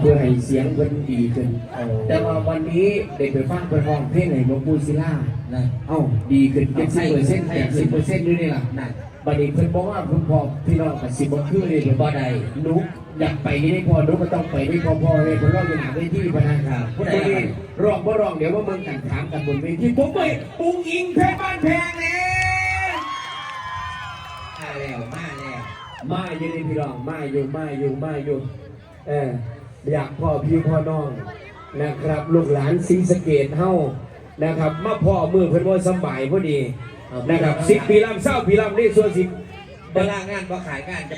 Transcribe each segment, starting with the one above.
เพื่อให้เสียงเพิ่นดีขึ้น แต่ว่าวันนี้ได้ไปฟังเพิ่นร้องเพลงให้หลวงปู่ศิลานะเอ้าดีขึ้นเจ็ดสิบเปอร์เซ็นต์แปดสิบเปอร์เซ็นต์ด้วยนี่ล่ะนั่นบัดนี้เพิ่นบอกว่าคุณพ่อพี่น้องกับสิบบ่คือเลยเดี๋ยวบ่ได้หนุอยากไปนี่ได้พอหนุก็ต้องไปได้พอพอเลยผมรออยู่หน้าเวทีพนักงานผู้ใดร้องบ่ร้องเดี๋ยวว่ามึงกันถามกันบนเวทีผมไปปุ้งอิงเพชรบ้านแพงแล้วมาแล้วมาแล้วมาอยู่ในพี่น้องมาอยู่มาอยู่มาอยู่เออ อยากพ่อพี่พ่อน้องนะครับ ลูกหลานศรีสะเกดเฮานะครับมาพ่อมือเพิ่นว่าสำบายพอดีนะครับสิบปีลำเศร้าปีลำนี่ส่วนสิบเวลางานบ่ขายงานจะ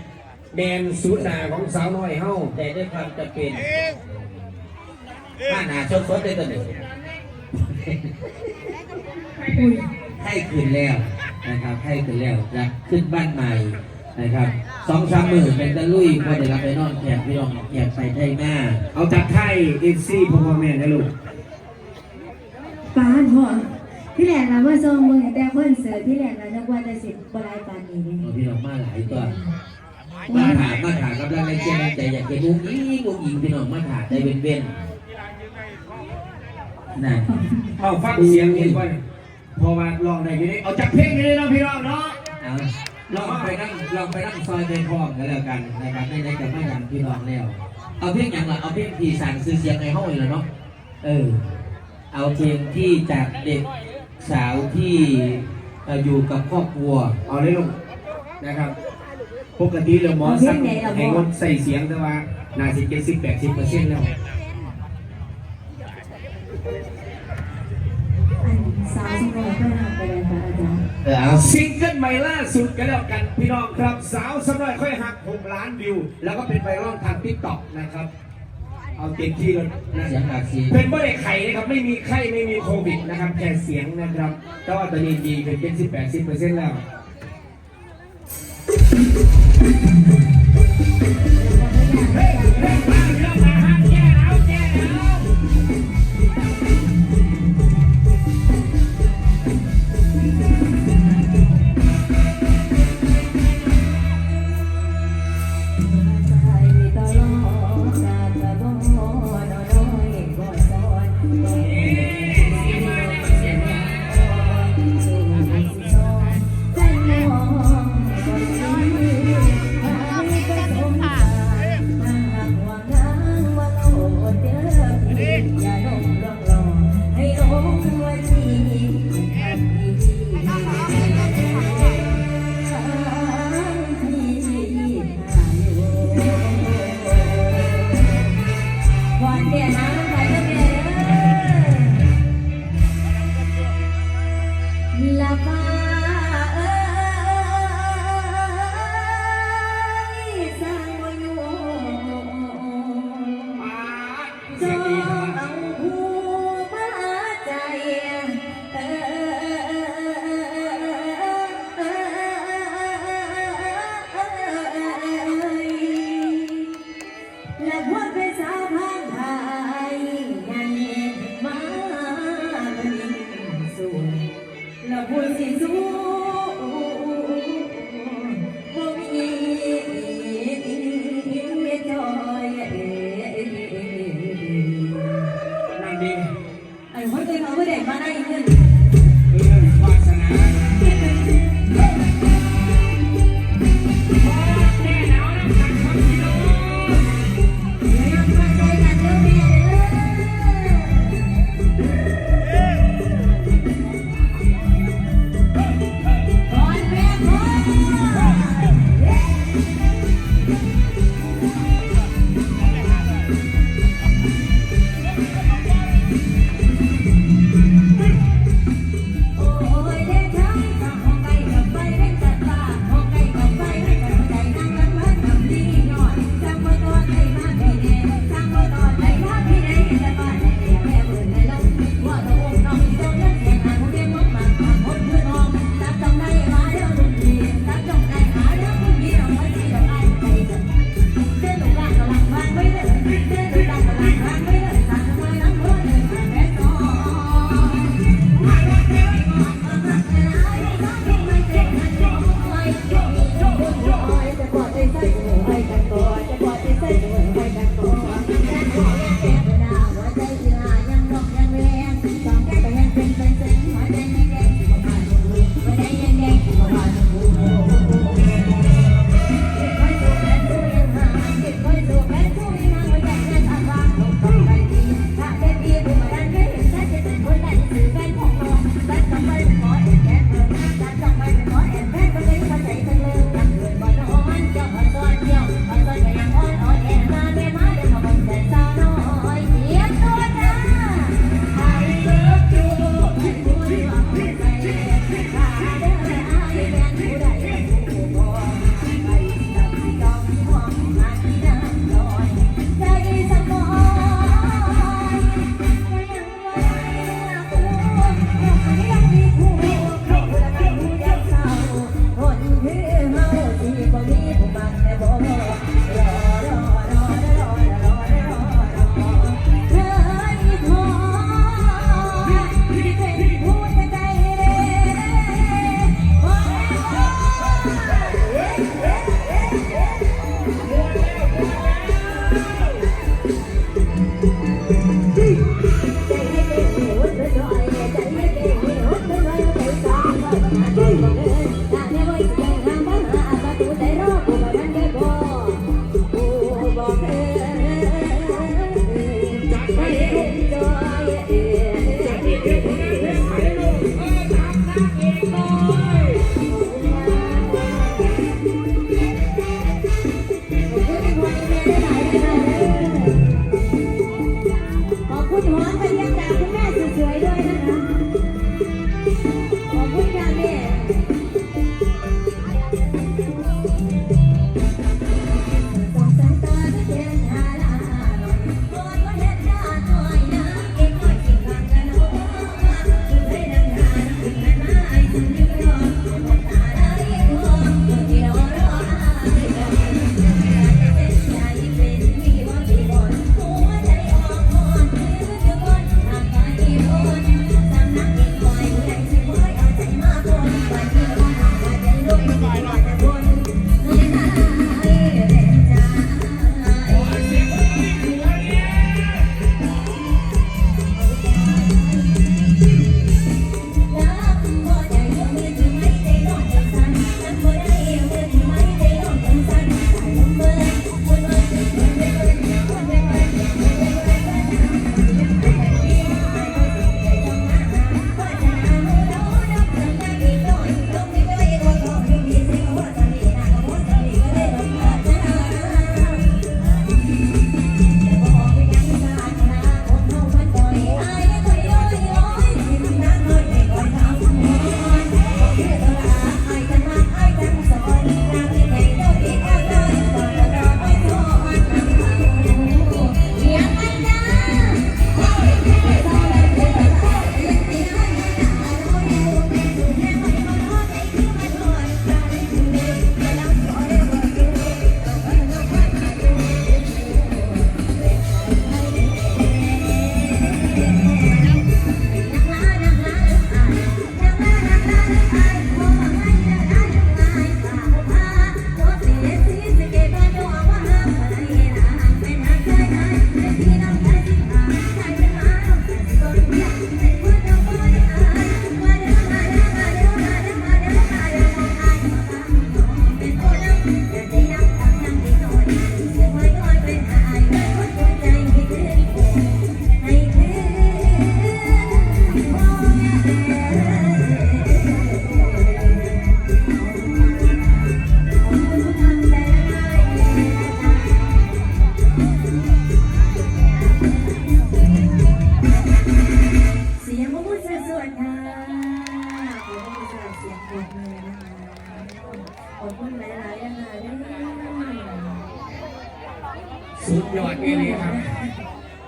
แมนสูตรหนาของสาวน้อยเฮาแต่ด้วยความจำเป็นมาหนาชดชดได้ตัวหนึ่งให้ขึ้นแล้วนะครับให้ขึ้นแล้วจะขึ้นบ้านใหม่ นะครับสองสามหมื่นเป็นตะลุยพอเดี๋ยวเราไปนอนแขกพี่น้องแขกไปได้หน้าเอาจากไทยเอฟซีพ่อพ่อแม่นะลูกป้าพ่อที่แหลกเราว่าทรงมือแต่เพิ่นเสือที่แหลกเรานึกว่าจะสิบบรายปานนี้นี่เอาพี่น้องมาหลายตัวมาถามมาถามกำลังในเชียงใจอยากจะดูอีกูอิงพี่น้องมาถามใจเว้นเว้นๆนั่นเอาฟังเสียงเห็นว่าพอมาลองได้ยังไงเอาจากเพลงนี้เลยเนาะพี่น้องเนาะเอา ลองไปนั่งลองไปนั่งซอยใจพร้อมกันแล้วกันนะครับในในกับแม่ยังพี่น้องแล้ว เอาเพลงอย่างละเอาเพลงที่สั่งซื้อเสียงในห้องเลยเนาะเออ เอาเพลงที่จากเด็กสาวที่อยู่กับครอบครัวเอาเลยลูกนะครับปกติเราหมอสั่งให้งดใส่เสียงแต่ว่าน่าสิเจ็ดสิบแปดสิบเปอร์เซ็นต์แล้วสาวสมัยเพิ่นทำไปเลยค่ะอาจารย์ เอาซิงเกิลใหม่ล่าสุดกันแล้วกันพี่น้องครับสาวสำน้อยค่อยหัก6ล้านวิว แล้วก็เป็นไวรัลทางทิกตอกนะครับ เอาเต็มที่เลยนะเสียงหลักเสีเป็นไม่ได้ไข่นะครับไม่มีไข้ไม่มีโควิดนะครับแค่เสียงนะครับแต่ว่าตอนนี้ดีเป็นเจ็ดสิบแปดสิบเปอร์เซ็นต์แล้วต และพวดเป็นสาวพังไทยยังมาเป็นสูงและพูดสิสูบ่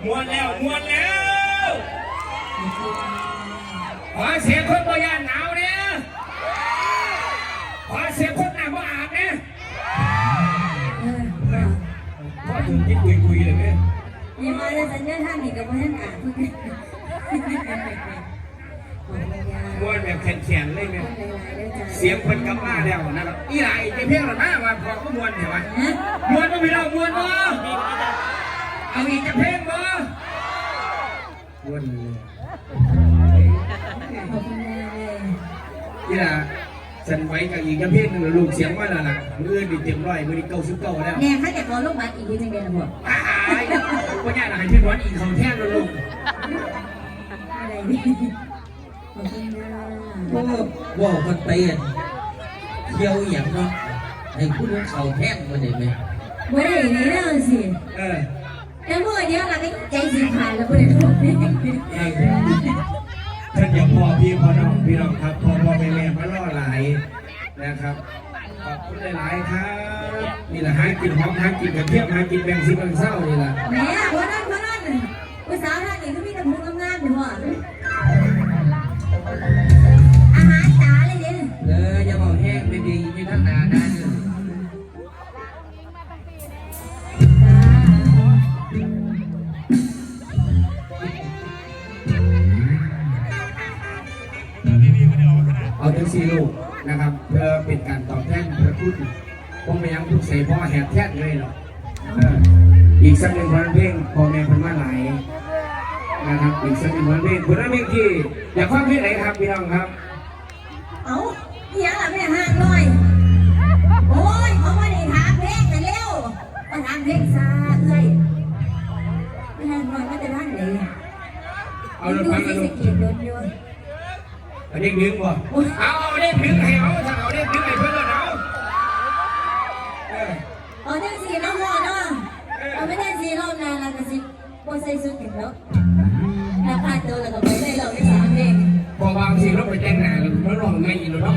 มวนแล้วมวนแล้วขอเสียงคนบ่ยานหนาวเนี่ยขอเสียงคนหน้าบ่อาบเนี่ยเออเออพอถึงที่คุยคุยเลยเนี่ยอย่ามาเลยสัญญาท่านนี่กับท่านอ่านทุกอย่างขอบคุณยามวนแบบแข็งๆเลยเนี่ยหลายๆด้วยจ้าเสียงคนกลับมาแล้วนะครับอีหลายจะเพียงหรอหน้าว่าพอก็มวนเห็นไหมฮะมวนบ่พี่น้องมวนบ่ เอาอีกจะเพลงบ่มวนเลยขอบคุณยายเลยนี่ล่ะฉันไว้กับอีกประเภทหนึ่งลูกเสียงว่าและล่ะมืออื่นนี่เต็มร้อยมือนี่เก้าสิบเก้าแล้วแน่ถ้าจะขอลูกบัตรอีกทีหนึงเดือนละหมดตายว่าญาติให้พี่ร้อนอีกเขาแท้แล้วลูกอะไรนี่ขอบคุณยายพวกว่าคนเตียนเที่ยวอหย่างเนาะให้พูดว่าเขาแท่งมาได้ไหมไม่ได้อย่างนี้นะสิเออ แต่เมื่อเดียวเราก็ใจสิขาดแล้วไม่ได้ทุกนี่ท่านอย่าพ่อพี่พ่อน้องพี่น้องครับพ่อพอแม่แม่มาล่อหลายนะครับขอบคุณหลายๆครับนี่แหละหากินหอมหากินกระเทียมหากินแบงซิบังเศร้านี่แหละแม่วันนั้น สี่ลูกนะครับเพื่อเป็นการตอบแทนพระคุณผมไม่ยังทุกเสพ่อแหบแท้เลยหรอกเอออีกสักหนึ่งพันเพลงพ่อแม่เพันมาหลายนะครับอีกสักหนึ่งพันเพลงคุณนักเพลงที่อยากฟังเพลงไหนครับพี่น้องครับ เอาเฮียล่ะแม่ห้างลอยโอ้ยเขามาได้ถามเพลงกันเร็วมาถามเพลงซาเอ้ยไม่ห้างลอยมาแต่ท่านไหนเอาละดูฟังสิกันสลูก เกียรติโดนโยนเอาเด็กดึงบ่เอาเอาเด็กดึงให้เอาถ้าเอาเด็กดึงให้เพื่อนเราเอาเออเอาเจ้าสีน้ำหอเนาะเอาไม่ได้สีรอบนานแล้วก็สิโปใส่สุดถึงแล้วราคาตัวแล้วก็ไปได้เราได้สามเพลงพอบางทีเราไปแต่งหน้าแล้วเราลองไม่อีกแล้วเนาะ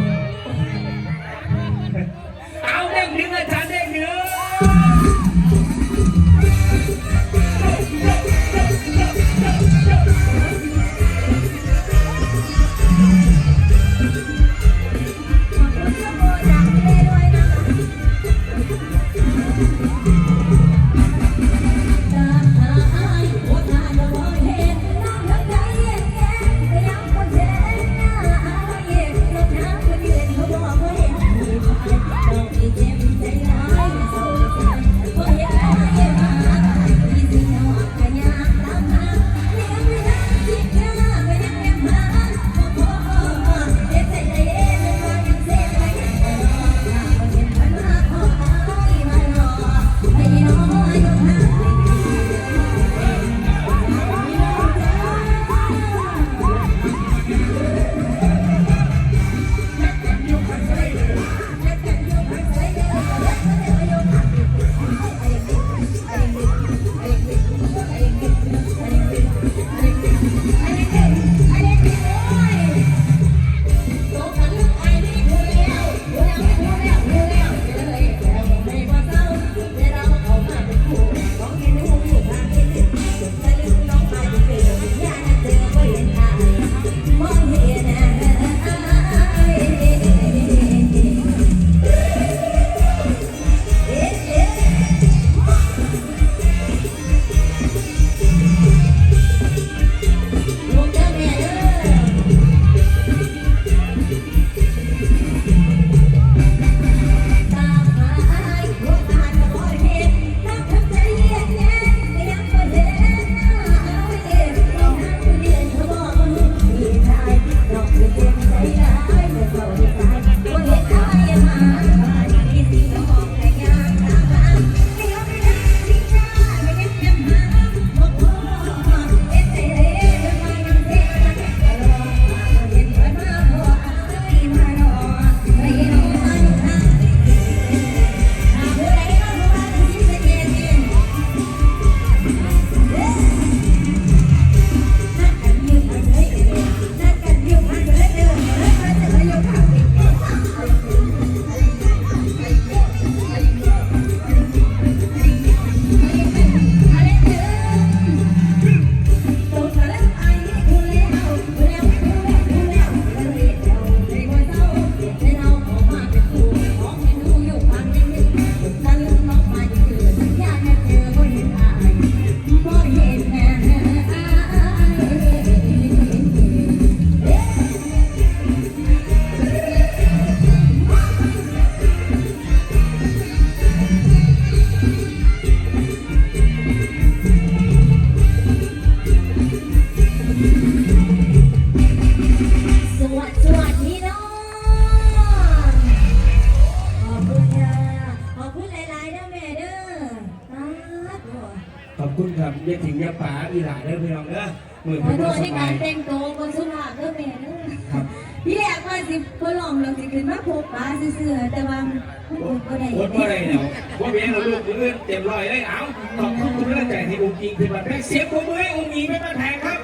องเด้อมือขอเพิ่นโทบ่การแต่งตัวบนสุภาพเด้อแม่เด้อครับที่แรกว่าสิบ่ลองเราสิขึ้นมาพบป้าซื่อๆแต่ว่ามันอดบ่ได้โคตรบ่ได้แล้วว่าเบี้ยเราลูกมือนเต็มร้อยเลยเอาขอบคุณคุณและใจให้องค์จริงคือแบบเสียงปรบมือให้องค์หญิงเป็นมาแทนครับ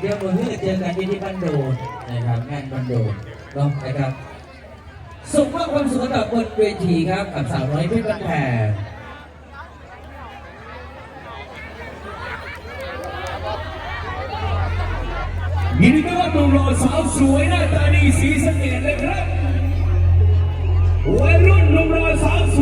เดี๋ยวมือเจอกันที่ที่บันโดนะครับงานบันโดนเนาะนะครับส่งมอบความสุขกับบนเวทีครับกับสาวน้อยเพชรบ้านแพง ยินดีต้อนรับหนุ่มหล่อสาวสวยหน้าตาดีสีสะเกดเลยครับวัยรุ่นหนุ่มหล่อสาวสวย